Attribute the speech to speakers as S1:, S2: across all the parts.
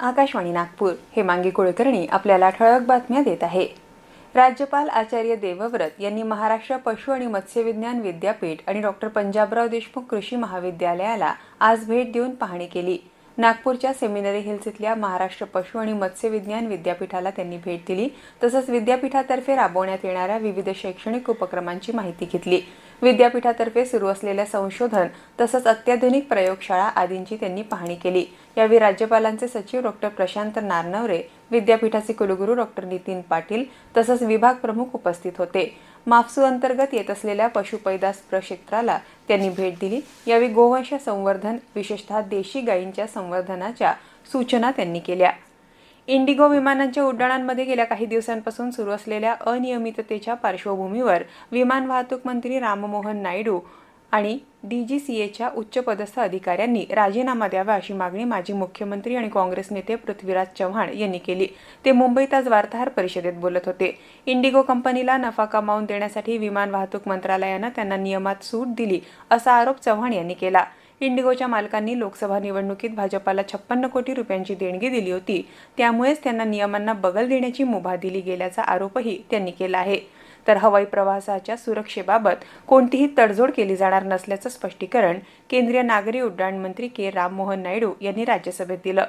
S1: आकाशवाणी नागपूर हेमांगी कुलकर्णी आपल्याला ठळक बातम्या देत आहे. राज्यपाल आचार्य देवव्रत यांनी महाराष्ट्र पशु आणि मत्स्य विज्ञान विद्यापीठ आणि डॉक्टर पंजाबराव देशमुख कृषी महाविद्यालयाला आज भेट देऊन पाहणी केली. नागपूरच्या सेमिनरी हिल्स इथल्या महाराष्ट्र पशु आणि मत्स्य विज्ञान विद्यापीठाला त्यांनी भेट दिली. तसंच विद्यापीठातर्फे राबवण्यात येणाऱ्या विविध शैक्षणिक उपक्रमांची माहिती घेतली. विद्यापीठातर्फे सुरू असलेल्या संशोधन तसंच अत्याधुनिक प्रयोगशाळा आदींची त्यांनी पाहणी केली. यावेळी राज्यपालांचे सचिव डॉक्टर प्रशांत नारनवरे विद्यापीठाचे कुलगुरू डॉक्टर नितीन पाटील तसंच विभाग प्रमुख उपस्थित होते. माफसू अंतर्गत येत असलेल्या पशुपैदास प्रक्षेत्राला त्यांनी भेट दिली. यावेळी गोवंश संवर्धन विशेषतः देशी गायींच्या संवर्धनाच्या सूचना त्यांनी केल्या. इंडिगो विमानांच्या उड्डाणांमध्ये गेल्या काही दिवसांपासून सुरू असलेल्या अनियमिततेच्या पार्श्वभूमीवर विमान वाहतूक मंत्री राममोहन नायडू आणि डी जी सी एच्या उच्चपदस्थ अधिकाऱ्यांनी राजीनामा द्यावा अशी मागणी माजी मुख्यमंत्री आणि काँग्रेस नेते पृथ्वीराज चव्हाण यांनी केली. ते मुंबईत आज वार्ताहर परिषदेत बोलत होते. इंडिगो कंपनीला नफा कमावून देण्यासाठी विमान वाहतूक मंत्रालयानं त्यांना नियमात सूट दिली असा आरोप चव्हाण यांनी केला. इंडिगोच्या मालकांनी लोकसभा निवडणुकीत भाजपाला छप्पन्न कोटी रुपयांची देणगी दिली होती. त्यामुळेच त्यांना नियमांना बगल देण्याची मुभा दिली गेल्याचा आरोपही त्यांनी केला आहे. तर हवाई प्रवासाच्या सुरक्षेबाबत कोणतीही तडजोड केली जाणार नसल्याचं स्पष्टीकरण केंद्रीय नागरी उड्डाण मंत्री के राममोहन नायडू यांनी राज्यसभेत दिलं.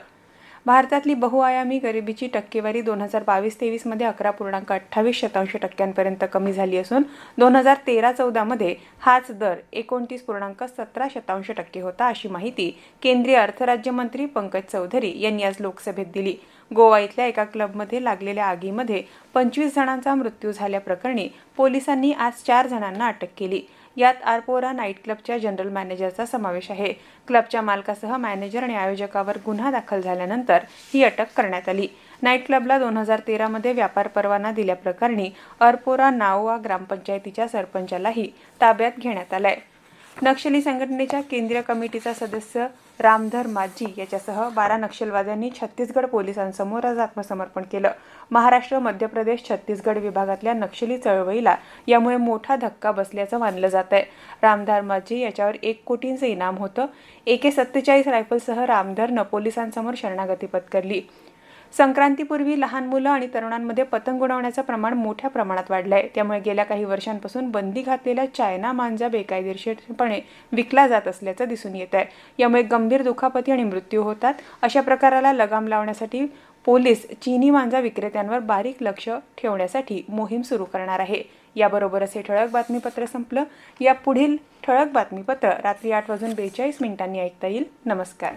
S1: भारतातली बहुआयामी गरिबीची टक्केवारी दोन हजार बावीस तेवीसमध्ये अकरा पूर्णांक अठ्ठावीस शतांश टक्क्यांपर्यंत कमी झाली असून दोन हजार तेरा चौदामध्ये हाच दर एकोणतीस पूर्णांक सतरा शतांश टक्के होता अशी माहिती केंद्रीय अर्थराज्यमंत्री पंकज चौधरी यांनी आज लोकसभेत दिली. गोवा इथल्या एका क्लबमध्ये लागलेल्या आगीमध्ये पंचवीस जणांचा मृत्यू झाल्याप्रकरणी पोलिसांनी आज चार जणांना अटक केली. यात आरपोरा नाईट क्लबच्या जनरल मॅनेजरचा समावेश आहे. क्लबच्या मालकासह मॅनेजर आणि आयोजकावर गुन्हा दाखल झाल्यानंतर ही अटक करण्यात आली. नाईट क्लबला दोन हजार तेरामध्ये व्यापार परवाना दिल्याप्रकरणी अरपोरा नाओवा ग्रामपंचायतीच्या सरपंचालाही ताब्यात घेण्यात आलाय. नक्षली संघटनेच्या केंद्रीय कमिटीचा सदस्य रामधर माजी याच्यासह बारा नक्षलवाद्यांनी छत्तीसगड पोलिसांसमोर आज आत्मसमर्पण केलं. महाराष्ट्र मध्य प्रदेश छत्तीसगड विभागातल्या नक्षली चळवळीला यामुळे मोठा धक्का बसल्याचं मानलं जात आहे रामधर माजी याच्यावर एक कोटींचं इनाम होतं. एके सत्तेचाळीस रायफलसह रामधरनं पोलिसांसमोर शरणागती पत्करली. संक्रांतीपूर्वी लहान मुलं आणि तरुणांमध्ये पतंग उडवण्याचं प्रमाण मोठ्या प्रमाणात वाढलं आहे त्यामुळे गेल्या काही वर्षांपासून बंदी घातलेला चायना मांजा बेकायदेशीरपणे विकला जात असल्याचं दिसून येत आहे. यामुळे गंभीर दुखापती आणि मृत्यू होतात. अशा प्रकाराला लगाम लावण्यासाठी पोलीस चीनी मांजा विक्रेत्यांवर बारीक लक्ष ठेवण्यासाठी मोहीम सुरू करणार आहे. याबरोबरच हे ठळक बातमीपत्र संपलं. या पुढील ठळक बातमीपत्र रात्री आठ वाजून बेचाळीस मिनिटांनी ऐकता येईल. नमस्कार.